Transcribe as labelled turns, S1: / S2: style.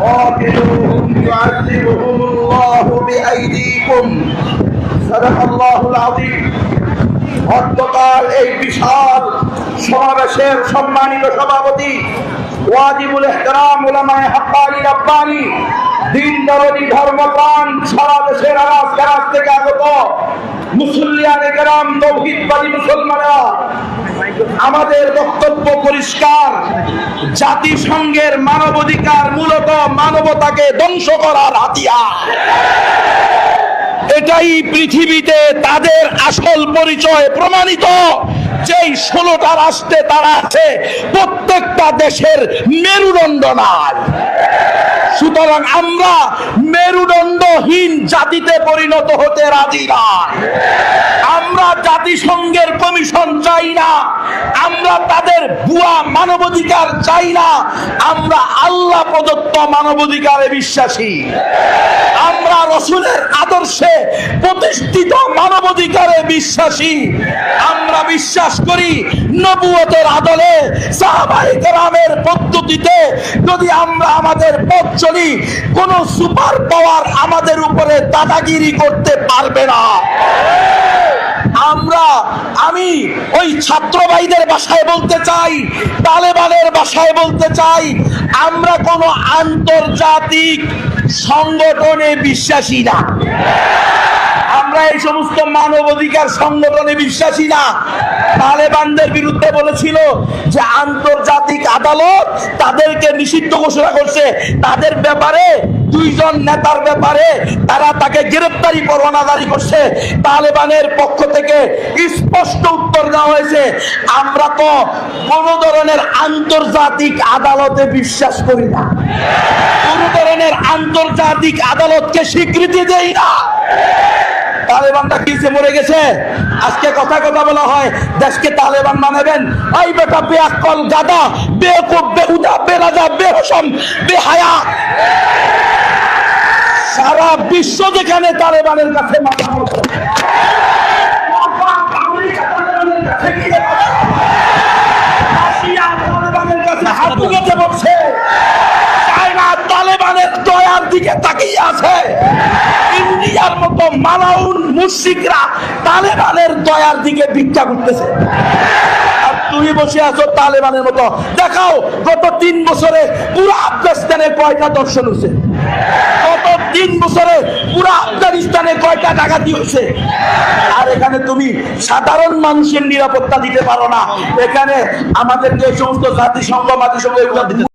S1: قاتلوهم يعذبهم الله بأيديكم صدق الله العظيم গতকাল এই বিশাল সমাবেশের সম্মানিত সভাপতি ওয়াজিবুল ইহতারাম উলামায়ে হাক্কানি রাব্বানি দিন দরদি ধর্মপ্রাণ সারা দেশের আওয়াজ কারাজ থেকে আগত মুসল্লিয়ানে কেরাম তৌহিদবাদী মুসলমানরা আমাদের বক্তব্য পরিষ্কার। জাতিসংঘের মানবাধিকার মূলত মানবতাকে ধ্বংস করার হাতিয়ার। এটাই পৃথিবীতে তাদের আসল পরিচয় প্রমাণিত। যেই ষোলোটা রাষ্ট্রে তারা আছে, প্রত্যেকটা দেশের মেরুদণ্ড নাই। সুতরাং আমরা মেরুদণ্ডহীন জাতিতে পরিণত হতে রাজি না আমরা জাতিসংঘের কমিশন চাই না। আমরা তাদের ভুয়া মানবাধিকার চাই না। আমরা আল্লাহ প্রদত্ত মানবাধিকারে বিশ্বাসী। আমরা রসুলের আদর্শে প্রতিষ্ঠিত মানবাধিকারে বিশ্বাসী। আমরা বিশ্বাস করি নবুয়তের আদলে সাহাবাই কেরামের পদ্ধতিতে যদি আমরা আমাদের পথ চলি, কোন সুপার পাওয়ার আমাদের উপরে দাদাগিরি করতে পারবে না। আমরা, আমি ওই ছাত্র ভাইদের বাসায় বলতে চাই, তালেবানের বাসায় বলতে চাই, আমরা কোনো আন্তর্জাতিক সংগঠনে বিশ্বাসী না। আমরা এই সমস্ত মানবাধিকার সংগঠনে বিশ্বাসী না। তালেবানদের বিরুদ্ধে বলেছিল যে আন্তর্জাতিক আদালত তাদেরকে নিষিদ্ধ ঘোষণা করছে। তাদের ব্যাপারে দুইজন নেতার ব্যাপারে তারা তাকে গ্রেপ্তারি পরোয়ানা জারি করছে। তালেবানের পক্ষ থেকে স্পষ্ট উত্তর দেওয়া হয়েছে। আমরা তো কোন ধরনের আন্তর্জাতিক আদালতে বিশ্বাস করি না। কোন ধরনের আন্তর্জাতিক আদালতকে স্বীকৃতি দেই না। তালেবানটা কিসে মরে গেছে? আজকে কথা কথা বলা হয়, দেশকে তালেবান মানাবেন। এই বেটা বেআকল গাদা, বেকুব, বেহুদা, বেরাজা বেহসম বেহায়া। সারা বিশ্ব যেখানে তালেবানের কাছে তালেবানের দিকে আছে। মতো মালাউন তালেবানের দিকে করতেছে। তুমি বসে আছো তালেবানের মতো। দেখাও, গত তিন বছরে পুরো আফগানিস্তানে কয়টা দর্শন হয়েছে? গত তিন বছরে পুরো আফগানিস্তানে কয়টা ডাকাতি হয়েছে? আর এখানে তুমি সাধারণ মানুষের নিরাপত্তা দিতে পারো না। এখানে আমাদের যে সমস্ত জাতিসংঘ মাতৃসংঘ এগুলো